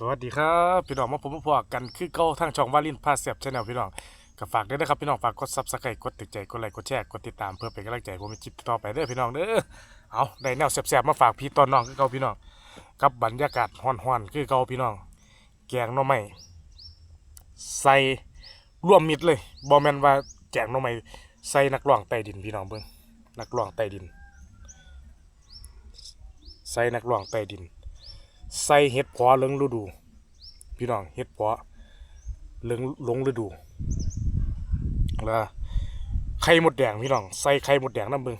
สวัสดีครับพี่น้องมาพบมาพอกันคือเก้าทางช่องวาลินพาเสียบชาแนลพี่น้องก็ฝากด้วยนะครับพี่น้องฝากกดซับสไครต์กดติดใจกดไลค์กดแชร์กดติดตามเพื่อเป็นกำลังใจผมมีคลิปต่อไปเด้อพี่น้องเด้อเอาได้แนวแสบๆมาฝากพี่ตอนน้องคือเก่าพี่น้องกับบรรยากาศฮ้อนๆคือเก่าพี่น้อง แกงหน่อไม้ใส่ร่วมมิดเลยบอแมนว่าแจงหน่อไม้ใส่นักร้องใต้ดินพี่น้องเบิ่งนักร้องใต้ดิน ใส่นักร้องใต้ดิน ใส่เห็ดพอเลิงฤดู พี่น้องเห็ดพาะเลิงลงฤดูแล้วไข่หมดแดงพี่น้องใส่ไข่หมดแดงน้ำเบิง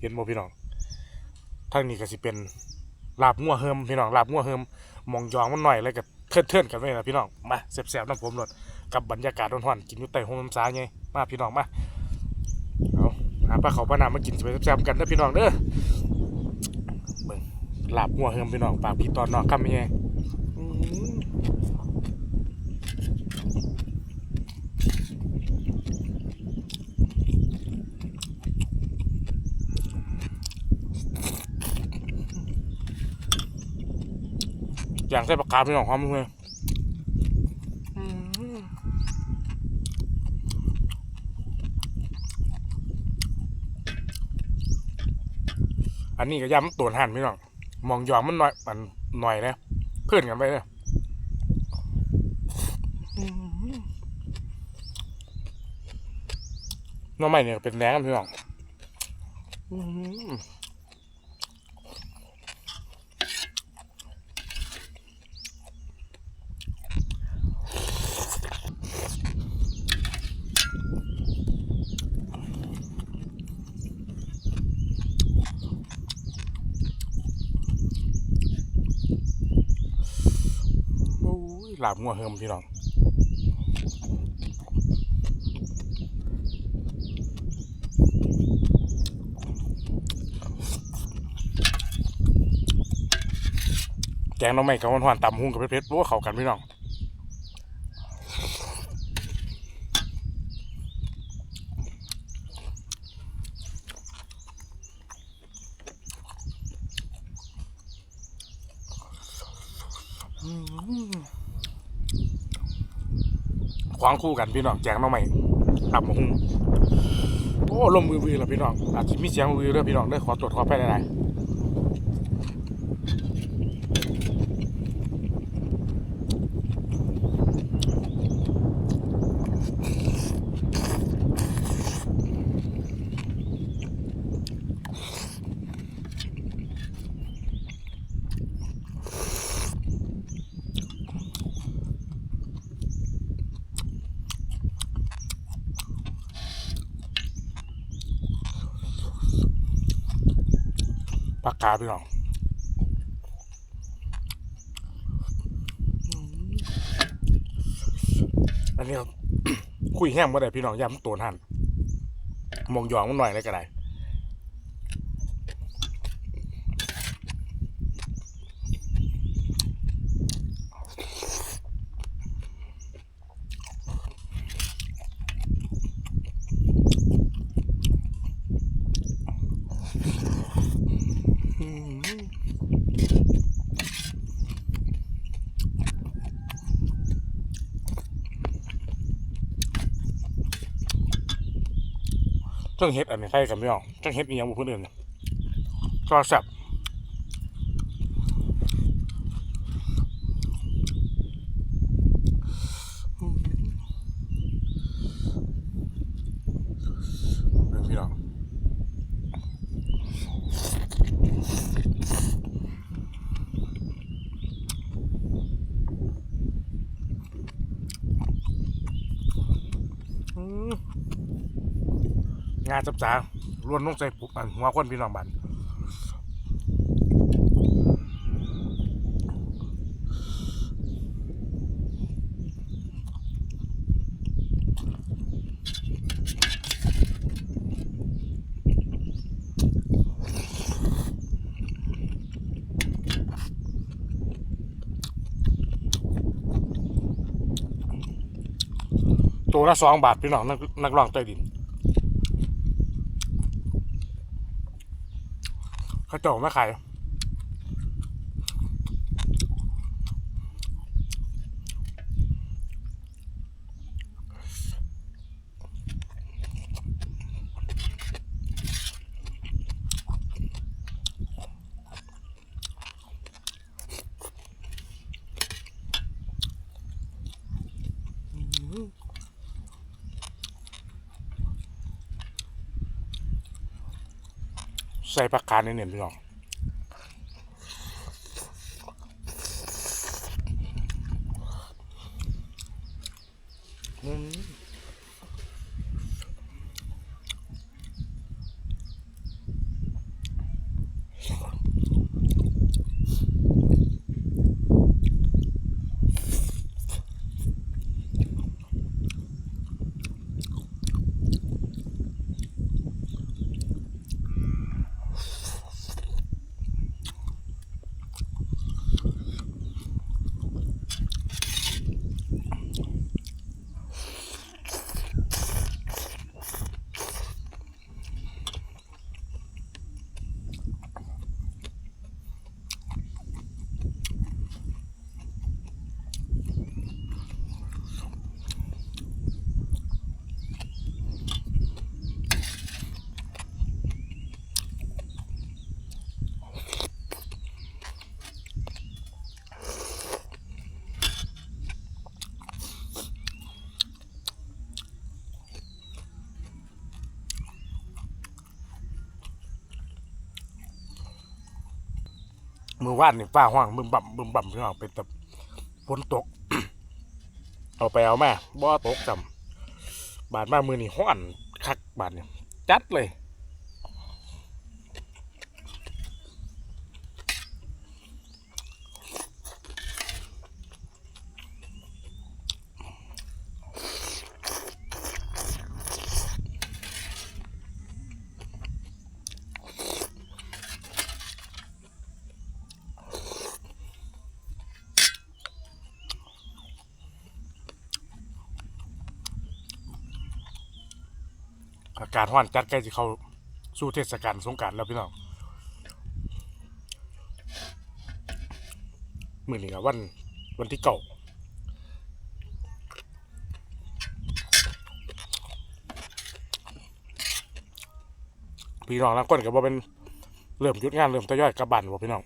เห็นบ่พี่น้องทางนี้ก็สิเป็นลาบงัวเฮิมพี่น้องลาบงัวเฮิมมองยองมันหน่อยแล้วก็เทินเทินกันไว้นะพี่น้องมาแซ่บๆน้ำผมหนดกับบรรยากาศร้อนๆกินอยู่ใต้ห่มน้ำสาไงมาพี่น้องมาเอาหาปลาเขาปลาหนามากินไปแซ่บๆกันนะพี่น้องเด้อ งลาบงัวเฮิมพี่น้องปากพี่ตอนนอกคำยังไงอืมอย่างใส่ปากกาพี่น้องความเลยอือันนี้ก็ย้ำตัวหันพี่น้อง มองยองมันหน่อยมันหน่อยนะเพื่อนกันไปเลยน้องใหม่เนี่ยเป็นแรงกันพี่น้องอื้อหือโอ้ยหลาบงัวเฮิมพี่น้องแกงน้องใหม่กับหวานๆตำหุ้งกับเพชรๆรู้ว่าเขากันพี่น้อง ขวางคู่กันพี่น้องแจงมาใหม่ตับหมูหุ้งโอ้ลมวือวีแล้วพี่น้องอาจจะมีเสียงมือเด้อพี่น้องเด้อขอตรวจขอแพ้ได้ปากาพี่น้องอันนี้คุยแห้งมาได้พี่น้องย้ำตัวหันมองหยองมันหน่อยเลยก็ได้ เรื่องเฮ็ดอันนี้ใครกับพี่น้องเรื่องเฮ็ดอีหยังบุคคลอื่นเนี่ยก็แซ่บเรื่องพี่น้องอืม งานจับจ้าล้วนลงใจปุ๊บอันหัวคนพี่น้องบันตัวละสองบาทพี่น้องนักนักร้องใต้ดิน เขาเจกไม่ขาย ใส่ผักกาดเน้นๆพี่น้องอืม มือวาดนี่ฟ้าห้องบึมบั่มบึมบั่มพี่น้องเป็นแบบฝนตก เอาไปเอาแม่บ่ตกจำบาดมามือนี่ห้อนคักบาดเนี่ยจัดเลย อากาศห้อนจัดใกล้จะเข้าสู่เทศกาลสงกรารแล้วพี่น้องมื่อนี้ครับวันวันที่เก่าพี่น้องนักคนกับว่าเป็นเริ่มหยุดงานเริ่มทยอยกลับบ้านบ่พี่น้อง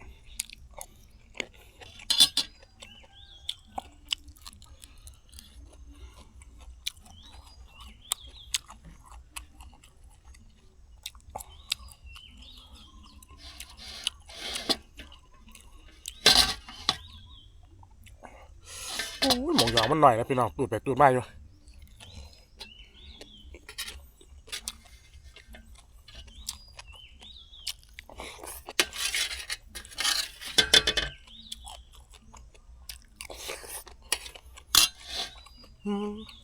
หมองยองมันหน่อยนะพี่น้องตูดไปตูดมาอยู่อืม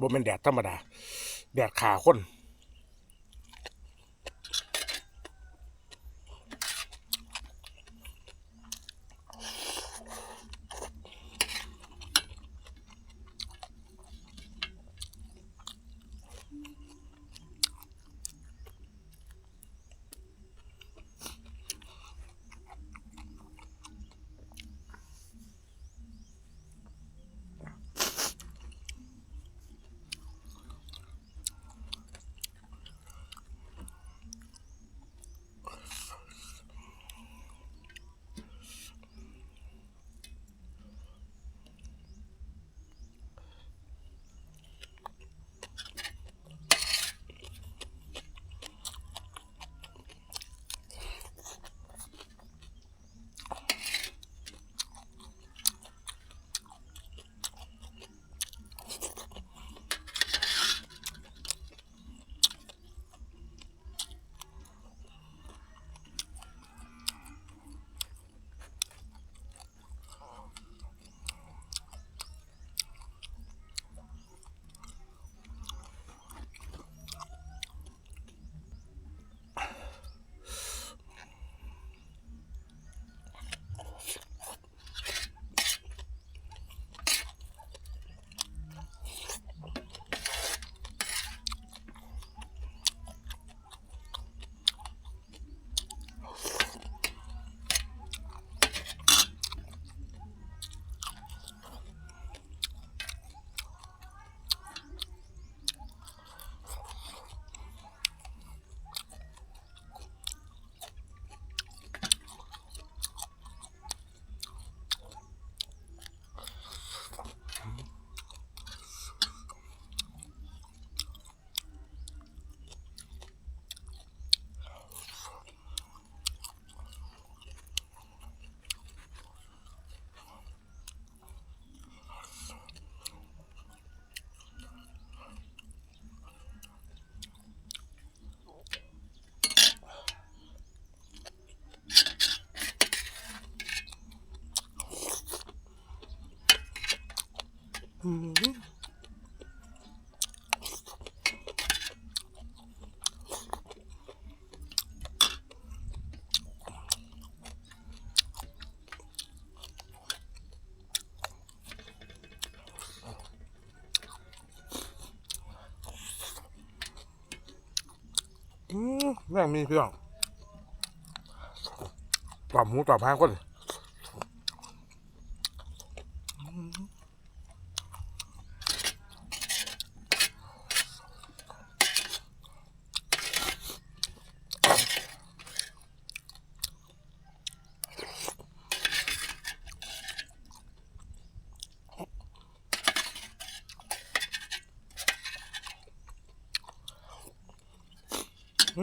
บ่เป็นแดดธรรมดา แดดขาคน อืมแม่งมีเพื่อนตอบหมูกตอบพายคน โอ้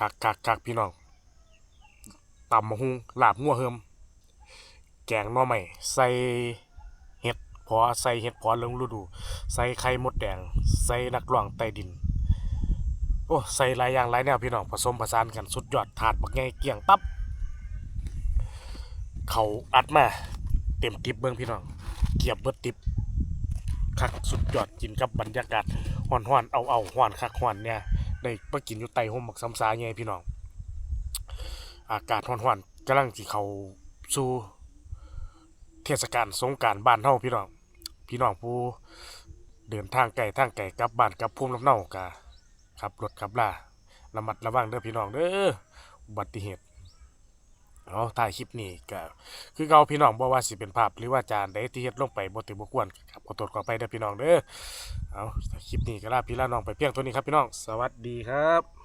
กักกักกักพี่น้องตำมะฮุงลาบงัวเฮิม แกงหน่อใหม่ใส่เห็ดพอใส่เห็ดพอเรื่องฤดู ใส่ไข่มดแดง ใส่นักร้องใต้ดิน โอ้ใส่หลายอย่างหลายแนวพี่น้องผสมผสานกันสุดยอดถาดบักไงเกี่ยงตับ เขาอัดมาเต็มติบเบิ้งพี่น้องเกียบเบิดติบคักสุดยอดกินกับบรรยากาศห่อนห่อนเอาเอาห่อนคักห่อนเนี่ยได้มากินอยู่ใต้ห่มบักซ้ำซาไงพี่น้อง อากาศห่อนห่อนกำลังที่เขาสู่เทศกาลสงการบ้านเฮาพี่น้อง พี่น้องผู้เดินทางไกลทางไกลกลับบ้านกลับภูมิลำเนากะ ขับรถขับล่าระมัดระวังเด้อพี่น้องเด้ออุบัติเหตุเอาถ่ายคลิปนี้ก็คือเราพี่น้องบอกว่าสิเป็นภาพหรือว่าจานใดที่เฮ็ดลงไปบ่ถือบ่ควรครับขอโทษขอไปเด้อพี่น้องเด้อเอาคลิปนี้ก็ลาพี่ลาน้องไปเพียงเท่านี้ครับพี่น้อง สวัสดีครับ